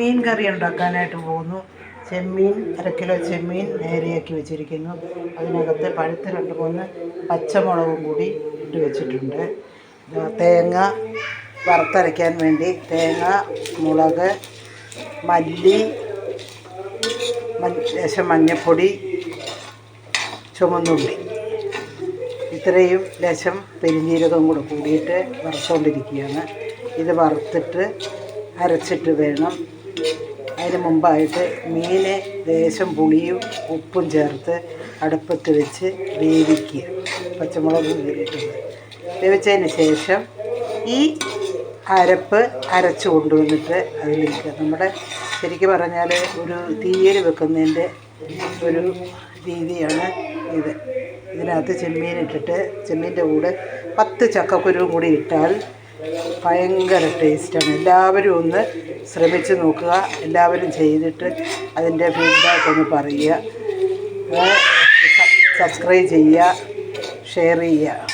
ചെമ്മീൻ കറി ഉണ്ടാക്കാനായിട്ട് പോകുന്നു. ചെമ്മീൻ അര കിലോ ചെമ്മീൻ നേരെയാക്കി വെച്ചിരിക്കുന്നു. അതിനകത്ത് പഴുത്ത് രണ്ട് മൂന്ന് പച്ചമുളകും കൂടി ഇട്ട് വെച്ചിട്ടുണ്ട്. തേങ്ങ വറുത്തരയ്ക്കാൻ വേണ്ടി തേങ്ങ മുളക് മല്ലി ശേഷം മഞ്ഞൾപ്പൊടി ചുമന്നുള്ളി. ഇത്രയും ലേശം പെരിഞ്ജീരകം കൂടെ കൂടിയിട്ട് വറുത്തുകൊണ്ടിരിക്കുകയാണ് ഇത് വറുത്തിട്ട് അരച്ചിട്ട് വേണം അതിന് മുമ്പായിട്ട് മീൻ ലേശം പുളിയും ഉപ്പും ചേർത്ത് അടുപ്പത്ത് വെച്ച് വേവിക്കുക. പച്ചമുളകും കീറിയിട്ടുണ്ട് വേവിച്ചതിന് ശേഷം ഈ അരപ്പ് അരച്ച് കൊണ്ടുവന്നിട്ട് അതിലേക്ക് നമ്മുടെ ശരിക്കും പറഞ്ഞാൽ ഒരു തീയൽ വെക്കുന്നതിന്റെ ഒരു രീതിയാണ് ഇത്. ഇതിനകത്ത് ചെമ്മീൻ ഇട്ടിട്ട് ചെമ്മീന്റെ കൂടെ പത്ത് ചക്കക്കുരുവും കൂടി ഇട്ടാൽ ഭയങ്കര ടേസ്റ്റാണ്. എല്ലാവരും ഒന്ന് ശ്രമിച്ച് നോക്കുക. എല്ലാവരും ചെയ്തിട്ട് അതിന്റെ ഫീഡ്ബാക്ക് ഒന്ന് പറയുക. സബ്സ്ക്രൈബ് ചെയ്യുക. ഷെയർ ചെയ്യുക.